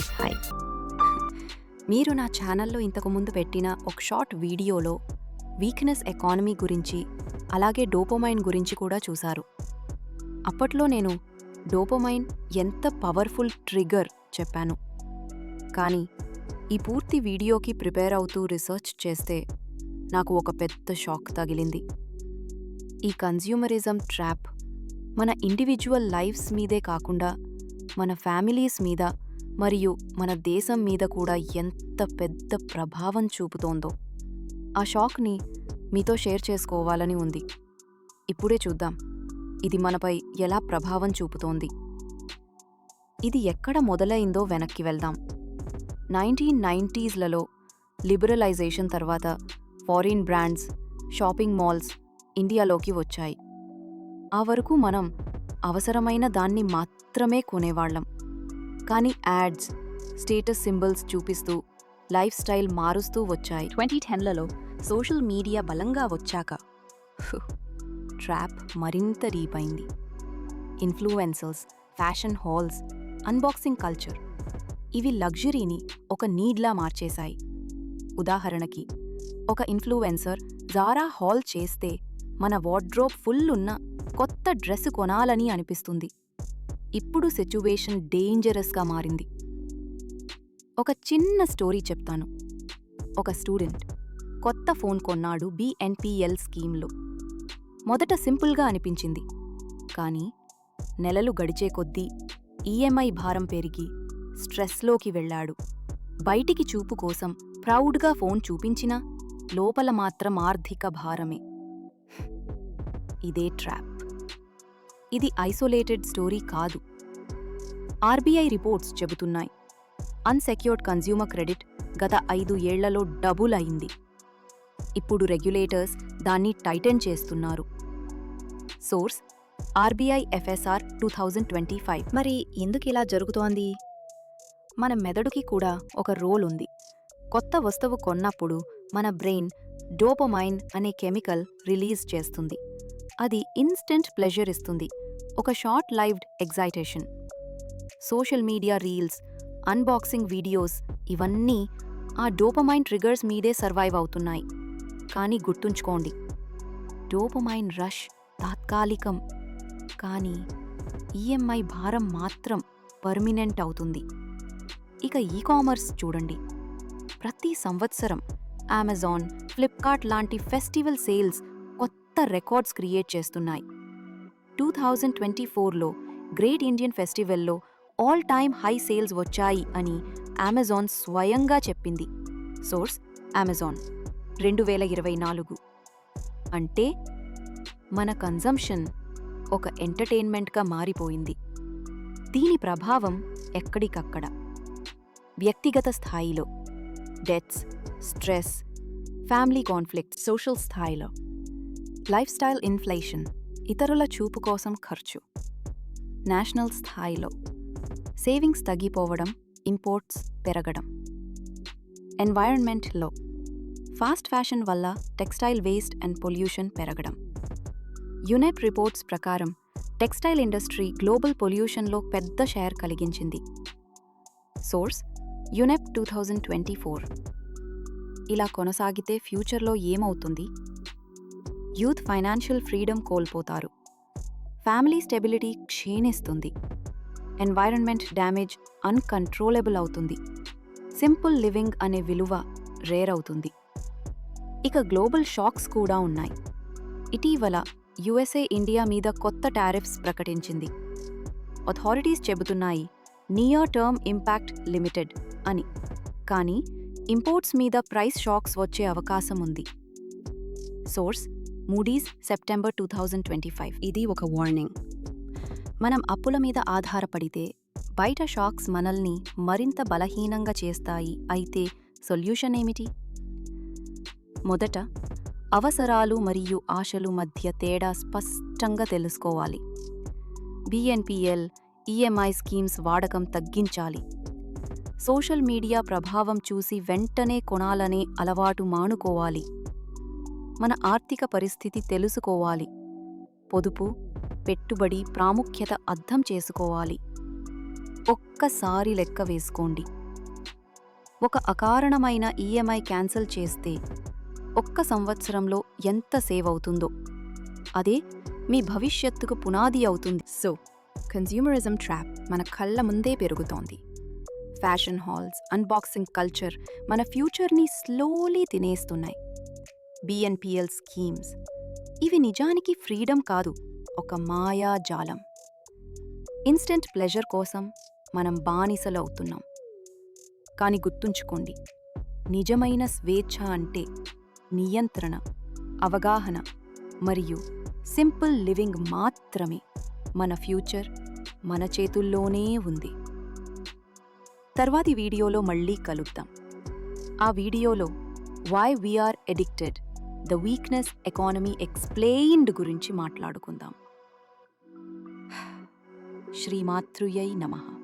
అందరికీ హాయ్ మీరు నా ఛానల్లో ఇంతకు ముందు పెట్టిన ఒక షార్ట్ వీడియోలో వీక్నెస్ ఎకానమీ గురించి అలాగే డోపోమైన్ గురించి కూడా చూశారు. అప్పట్లో నేను డోపోమైన్ ఎంత పవర్ఫుల్ ట్రిగర్ చెప్పాను. కానీ ఈ పూర్తి వీడియోకి ప్రిపేర్ అవుతూ రీసెర్చ్ చేస్తే నాకు ఒక పెద్ద షాక్ తగిలింది. ఈ కన్జ్యూమరిజం ట్రాప్ మన ఇండివిజువల్ లైఫ్స్ మీదే కాకుండా మన ఫ్యామిలీస్ మీద మరియు మన దేశం మీద కూడా ఎంత పెద్ద ప్రభావం చూపుతోందో. ఆ షాక్ని మీతో షేర్ చేసుకోవాలని ఉంది. ఇప్పుడే చూద్దాం. ఇది మనపై ఎలా ప్రభావం చూపుతోంది. ఇది ఎక్కడ మొదలైందో వెనక్కి వెళ్దాం. నైన్టీన్ నైంటీస్లలో లిబరలైజేషన్ తర్వాత ఫారిన్ బ్రాండ్స్ షాపింగ్ మాల్స్ ఇండియాలోకి వచ్చాయి. ఆ వరకు మనం అవసరమైన దాన్ని మాత్రమే కొనేవాళ్ళం. కానీ యాడ్స్ స్టేటస్ సింబల్స్ చూపిస్తూ లైఫ్ స్టైల్ మారుస్తూ వచ్చాయి. ట్వంటీ టెన్లలో సోషల్ మీడియా బలంగా వచ్చాక ట్రాప్ మరింత రీపైంది. అయింది influencers fashion hauls unboxing culture ఇవి లగ్జరీని ఒక నీడ్లా మార్చేశాయి. ఉదాహరణకి ఒక ఇన్ఫ్లుయెన్సర్ జారా హాల్ చేస్తే మన వార్డ్రోబ్ ఫుల్ ఉన్న కొత్త డ్రెస్ కొనాలని అనిపిస్తుంది. ఇప్పుడు సిచ్యువేషన్ డేంజరస్గా మారింది. ఒక చిన్న స్టోరీ చెప్తాను. ఒక స్టూడెంట్ కొత్త ఫోన్ కొన్నాడు బిఎన్పిఎల్ స్కీమ్లో. మొదట సింపుల్గా అనిపించింది. కానీ నెలలు గడిచే కొద్దీ ఈఎంఐ భారం పెరిగి స్ట్రెస్లోకి వెళ్ళాడు. బయటికి చూపు కోసం ప్రౌడ్గా ఫోన్ చూపించినా లోపల మాత్రం ఆర్థిక భారమే. ఇదే ట్రాప్. ఇది ఐసోలేటెడ్ స్టోరీ కాదు. ఆర్బీఐ రిపోర్ట్స్ చెబుతున్నాయి. అన్సెక్యూర్డ్ కన్జ్యూమర్ క్రెడిట్ గత ఐదు ఏళ్ళలో డబుల్ అయింది. ఇప్పుడు రెగ్యులేటర్స్ దాన్ని టైటన్ చేస్తున్నారు. Source RBI FSR two thousand twenty five. మరి ఎందుకు ఇలా జరుగుతోంది? మన మెదడుకి కూడా ఒక రోల్ ఉంది. కొత్త వస్తువు కొన్నప్పుడు మన బ్రెయిన్ డోపమైన్ అనే కెమికల్ రిలీజ్ చేస్తుంది. అది ఇన్స్టెంట్ ప్లెజర్ ఇస్తుంది. ఒక short lived excitation social media reels unboxing videos ఇవన్నీ ఆ డోపమైన్ ట్రిగర్స్ మీదే సర్వైవ్ అవుతున్నాయి. కానీ గుర్తుంచుకోండి డోపమైన్ రష్ తాత్కాలికం. కానీ ఈఎంఐ భారం మాత్రం పర్మినెంట్ అవుతుంది. ఇక ఈ కామర్స్ చూడండి. ప్రతి సంవత్సరం అమెజాన్ ఫ్లిప్కార్ట్ లాంటి ఫెస్టివల్ సేల్స్ కొత్త రికార్డ్స్ క్రియేట్ చేస్తున్నాయి. టూ థౌజండ్ ట్వంటీ ఫోర్లో గ్రేట్ ఇండియన్ ఫెస్టివల్లో ఆల్ టైమ్ హై సేల్స్ వచ్చాయి అని అమెజాన్ స్వయంగా చెప్పింది. Source Amazon. రెండు వేల ఇరవై నాలుగు. అంటే మన కన్జంప్షన్ ఒక ఎంటర్టైన్మెంట్గా మారిపోయింది. దీని ప్రభావం ఎక్కడికక్కడ? వ్యక్తిగత స్థాయిలో. Deaths stress family conflict social స్థాయిలో. లైఫ్ స్టైల్ ఇన్ఫ్లేషన్ ఇతరుల చూపు కోసం ఖర్చు. నేషనల్ స్థాయిలో సేవింగ్స్ తగ్గిపోవడం ఇంపోర్ట్స్ పెరగడం. ఎన్వైరన్మెంట్లో ఫాస్ట్ ఫ్యాషన్ వల్ల టెక్స్టైల్ వేస్ట్ అండ్ పొల్యూషన్ పెరగడం. యునెప్ రిపోర్ట్స్ ప్రకారం టెక్స్టైల్ ఇండస్ట్రీ గ్లోబల్ పొల్యూషన్లో పెద్ద షేర్ కలిగించింది. Source UNEP two thousand twenty four ఇలా కొనసాగితే ఫ్యూచర్లో ఏమవుతుంది? యూత్ ఫైనాన్షియల్ ఫ్రీడమ్ కోల్పోతారు. ఫ్యామిలీ స్టెబిలిటీ క్షీణిస్తుంది. ఎన్వైరన్మెంట్ డ్యామేజ్ అన్కంట్రోలబుల్ అవుతుంది. సింపుల్ లివింగ్ అనే విలువ రేర్ అవుతుంది. ఇక గ్లోబల్ షాక్స్ కూడా ఉన్నాయి. ఇటీవల యుఎస్ఏ ఇండియా మీద కొత్త టారిఫ్స్ ప్రకటించింది. అథారిటీస్ చెబుతున్నాయి నియర్ టర్మ్ ఇంపాక్ట్ లిమిటెడ్ అని. కానీ ఇంపోర్ట్స్ మీద ప్రైస్ షాక్స్ వచ్చే అవకాశం ఉంది. Source Moody's September two thousand twenty five ఇది ఒక వార్నింగ్ మనం అప్పుల మీద ఆధారపడితే బయట షాక్స్ మనల్ని మరింత బలహీనంగా చేస్తాయి. అయితే సొల్యూషన్ ఏమిటి? మొదట అవసరాలు మరియు ఆశలు మధ్య తేడా స్పష్టంగా తెలుసుకోవాలి. బిఎన్పిఎల్ ఈఎంఐ స్కీమ్స్ వాడకం తగ్గించాలి. సోషల్ మీడియా ప్రభావం చూసి వెంటనే కొనాలనే అలవాటు మానుకోవాలి. మన ఆర్థిక పరిస్థితి తెలుసుకోవాలి. పొదుపు పెట్టుబడి ప్రాముఖ్యత అర్థం చేసుకోవాలి. ఒక్కసారి లెక్క వేసుకోండి. ఒక అకారణమైన ఈఎంఐ క్యాన్సిల్ చేస్తే ఒక్క సంవత్సరంలో ఎంత సేవ్ అవుతుందో? అదే మీ భవిష్యత్తుకు పునాది అవుతుంది. సో కన్జ్యూమరిజం ట్రాప్ మన కళ్ళ ముందే పెరుగుతోంది. ఫ్యాషన్ హాల్స్ అన్బాక్సింగ్ కల్చర్ మన ఫ్యూచర్ని స్లోలీ తినేస్తున్నాయి. BNPL schemes. ఇవి నిజానికి ఫ్రీడమ్ కాదు ఒక మాయాజాలం ఇన్స్టెంట్ ప్లెజర్ కోసం మనం బానిసలవుతున్నాం కానీ గుర్తుంచుకోండి నిజమైన స్వేచ్ఛ అంటే నియంత్రణ అవగాహన మరియు సింపుల్ లివింగ్ మాత్రమే మన ఫ్యూచర్ మన చేతుల్లోనే ఉంది. తర్వాతి వీడియోలో మళ్ళీ కలుద్దాం. ఆ వీడియోలో why we are addicted the weakness economy explained గురించి మాట్లాడుకుందాం. శ్రీమాతృయై నమః.